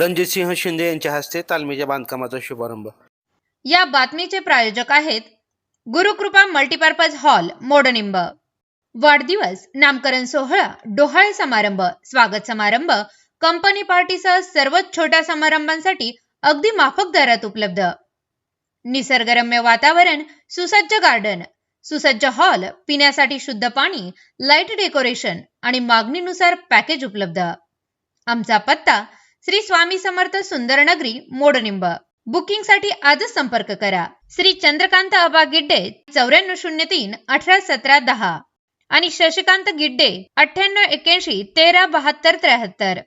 रणजितसिंह शिंदे यांच्या हस्ते तालमीच्या बांधकामाचा शुभारंभ. या बातमीचे प्रायोजक आहेत गुरुकृपा मल्टीपर्पज हॉल मोडनिंब. वाढदिवस नामकरण सोहळा डोहाळे समारंभ स्वागत समारंभ कंपनी पार्टीसह सर्वच छोट्या समारंभांसाठी अगदी माफक दरात उपलब्ध. निसर्गरम्य वातावरण सुसज्ज गार्डन सुसज्ज हॉल पिण्यासाठी शुद्ध पाणी लाइट डेकोरेशन आणि मागणीनुसार पॅकेज उपलब्ध. आमचा पत्ता श्री स्वामी समर्थ सुंदर नगरी मोडनिंब. बुकिंगसाठी आजच संपर्क करा. श्री चंद्रकांत अबा गिड्डे चौऱ्याण्णव शून्य तीन अठरा सतरा दहा. आणि शशिकांत गिड्डे अठ्ठ्याण्णव एक्याऐंशी तेरा बहात्तर त्र्याहत्तर.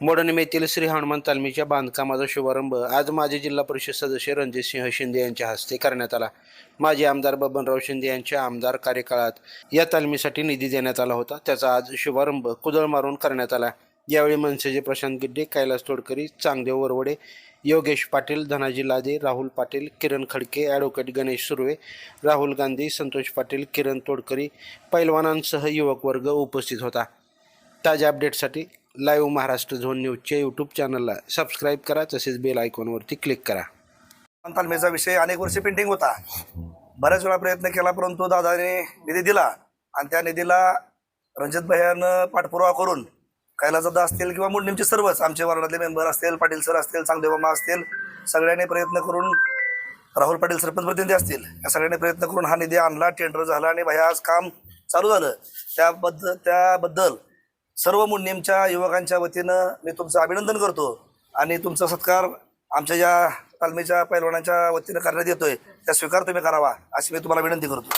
मोडणीम येथील श्री हनुमान तालमीच्या बांधकामाचा शुभारंभ आज माजी जिल्हा परिषद सदस्य रणजित सिंह शिंदे यांच्या हस्ते करण्यात आला. माजी आमदार बबनराव शिंदे यांच्या आमदार कार्यकाळात या तालमीसाठी निधी देण्यात आला होता. त्याचा आज शुभारंभ कुदळ मारून करण्यात आला. यावेळी मनसेचे प्रशांत गिड्डे कैलास तोडकरी चांगदेव वरवडे योगेश पाटील धनाजी लादे राहुल पाटील किरण खडके ॲडव्होकेट गणेश सुर्वे राहुल गांधी संतोष पाटील किरण तोडकरी पैलवानांसह युवक वर्ग उपस्थित होता. ताज्या अपडेटसाठी लाईव्ह महाराष्ट्र झोन न्यूजच्या यूट्यूब चॅनलला सबस्क्राईब करा तसेच बेल आयकॉनवरती क्लिक करा. तालमेचा विषय अनेक वर्षे पेंटिंग होता. बऱ्याच वेळा प्रयत्न केला परंतु दादाने निधी दिला आणि त्या निधीला रणजित भैयानं पाठपुरावा करून कैलासदादा असतील किंवा मुंडेमचे सर्वच आमचे वार्डातले मेंबर असतील पाटील सर असतील चांगदेव मामा असतील सगळ्यांनी प्रयत्न करून राहुल पाटील सरपंच प्रतिनिधी असतील. या सगळ्यांनी प्रयत्न करून हा निधी आणला टेंडर झाला आणि भैया आज काम चालू झालं. त्याबद्दल त्याबद्दल सर्व मुंडेमच्या युवकांच्या वतीनं मी तुमचं अभिनंदन करतो आणि तुमचा सत्कार आमच्या या तालमीच्या पैलवानाच्या वतीनं करण्यात येतोय. त्या स्वीकार तुम्ही करावा अशी मी तुम्हाला विनंती करतो.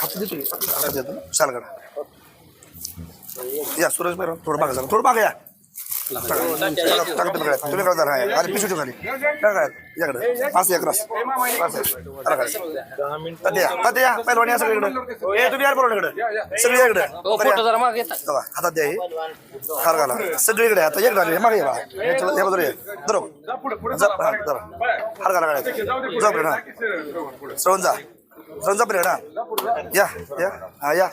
हात देतो की? हातात देतो ना? शाल काढा. या सुरेश भाई थोडं मागे जा. थोडं मागे या. तुम्ही धरा. आणि पिशवी ठेवा खाली. याकडे. पाच एक रस. तात्या या. तात्या या. सगळीकडे. ए तुम्ही या बरोबर इकडे. सगळी या इकडे. बघा, हातात द्या हे. हार घाला. सगळीकडे आता एक झाले मागे या या बाजूला ये. बरोबर हा. हार घाला गाड्यात जा पुढे ना श्रवण जा. श्रवण जा पुढे ना या या हा या